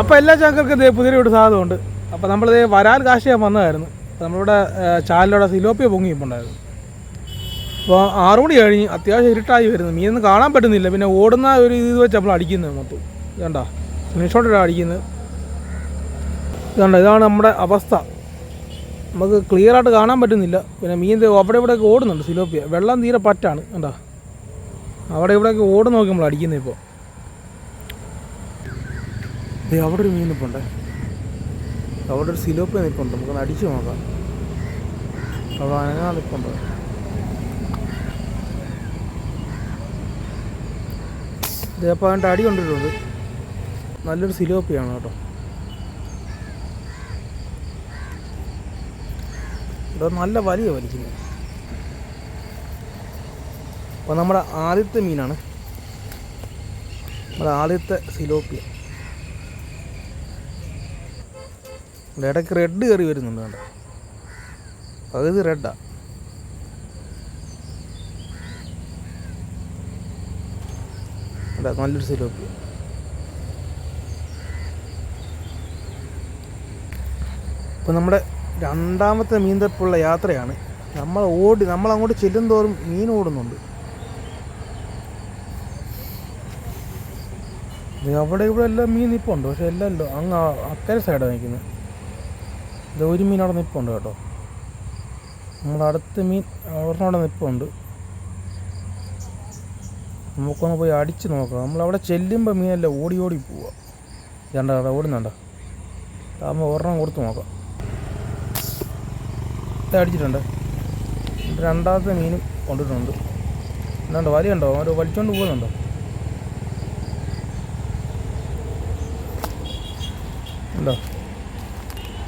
അപ്പോൾ എല്ലാ ചാക്കർക്കും ഇതേ പുതിയൊരു സാധനമുണ്ട്. അപ്പോൾ നമ്മളിത് വരാൽ കാശ് ചെയ്യാൻ വന്നതായിരുന്നു. നമ്മളിവിടെ ചാലിലൂടെ സിലോപ്പിയ പൊങ്ങിയിട്ടുണ്ടായിരുന്നു അപ്പോൾ ആറു മണി കഴിഞ്ഞ് അത്യാവശ്യം ഇരുട്ടായി വരുന്നു. മീനൊന്നും കാണാൻ പറ്റുന്നില്ല. പിന്നെ ഓടുന്ന ഒരു ഇത് വെച്ച് നമ്മൾ അടിക്കുന്നത് മൊത്തം. ഇതണ്ട? സ്ക്രീൻഷോട്ടിലാണ് അടിക്കുന്നത്. ഇതണ്ട? ഇതാണ് നമ്മുടെ അവസ്ഥ. നമുക്ക് ക്ലിയർ ആയിട്ട് കാണാൻ പറ്റുന്നില്ല. പിന്നെ മീൻ അവിടെ ഇവിടെയൊക്കെ ഓടുന്നുണ്ട് സിലോപ്പിയ. വെള്ളം തീരെ പറ്റാണ്. കണ്ടാ? അവിടെ ഇവിടെയൊക്കെ ഓട് നോക്കി നമ്മൾ അടിക്കുന്നത് ഇപ്പോൾ ദേ അവിടെ ഒരു മീൻ നിൽപ്പുണ്ടേ അവിടെ ഒരു സിലോപ്പ് നിൽപ്പുണ്ട് നമുക്കൊന്ന് അടിച്ചു നോക്കാം. അവിടെ അനങ്ങാൻ നിൽപ്പുണ്ട് ഇതേപ്പോൾ അതിന്റെ അടി കൊണ്ടിട്ടുണ്ട്. നല്ലൊരു സിലോപ്പിയാണ് കേട്ടോ. ഇവിടെ നല്ല വലിയ വലിക്കുന്നത് അപ്പോൾ നമ്മുടെ ആദ്യത്തെ മീനാണ്. നമ്മുടെ ആദ്യത്തെ സിലോപ്പിയ ഇവിടെ ഇടയ്ക്ക് റെഡ് കയറി വരുന്നുണ്ട് വേണ്ട പകുതി റെഡാ നല്ലൊരു സിലോപ്പ് ഇപ്പോൾ നമ്മുടെ രണ്ടാമത്തെ മീന്തപ്പുള്ള യാത്രയാണ്. നമ്മൾ ഓടി നമ്മൾ അങ്ങോട്ട് ചെല്ലും തോറും മീൻ ഓടുന്നുണ്ട്. അവിടെ ഇവിടെ എല്ലാം മീൻ നിൽപ്പുണ്ട് പക്ഷെ എല്ലാം അങ്ങ് അക്കരെ സൈഡാണ് നിൽക്കുന്നത് ഇത് ഒരു മീൻ അവിടെ നിൽപ്പുണ്ട് കേട്ടോ. നമ്മൾ അടുത്ത മീൻ അവിടെ നിൽപ്പുണ്ട് നമുക്കൊന്ന് പോയി അടിച്ച് നോക്കാം. നമ്മളവിടെ ചെല്ലുമ്പോൾ മീനല്ല ഓടി ഓടി പോവുക രണ്ടാ ഓടുന്നുണ്ടോ? താമ ഒരെണ്ണം കൊടുത്ത് നോക്കാം. അടിച്ചിട്ടുണ്ട്. രണ്ടാമത്തെ മീനും കൊണ്ടിട്ടുണ്ട്. എന്താണ്ട് വലിയുണ്ടോ? അവർ വലിച്ചോണ്ട് പോകുന്നുണ്ടോ? ഉണ്ടോ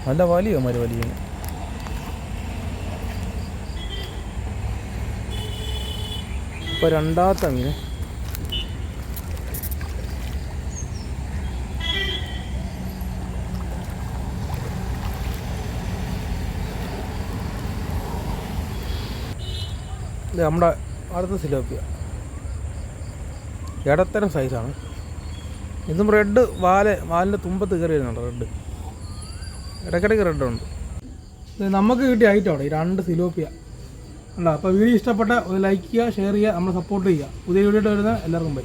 നല്ല വലിയ മരു വലിയ ഇപ്പൊ രണ്ടാമത്തെ ഇത് നമ്മുടെ അടുത്ത സിലോപ്പിയ. ഇടത്തരം സൈസാണ് ഇതും റെഡ് വാല വാലിന്റെ തുമ്പത്ത് കയറി വരുന്നുണ്ട് റെഡ് ഇടയ്ക്കിടയ്ക്ക് റെഡ് ഉണ്ട്. നമുക്ക് കിട്ടിയ ഐറ്റമാണ് ഈ രണ്ട് സിലോപ്പിയ. ഉണ്ടോ അപ്പോൾ വീഡിയോ ഇഷ്ടപ്പെട്ട ഒരു ലൈക്ക് ചെയ്യുക ഷെയർ ചെയ്യുക നമ്മൾ സപ്പോർട്ട് ചെയ്യുക. പുതിയ വീഡിയോ വരുന്ന എല്ലാവർക്കും ബൈ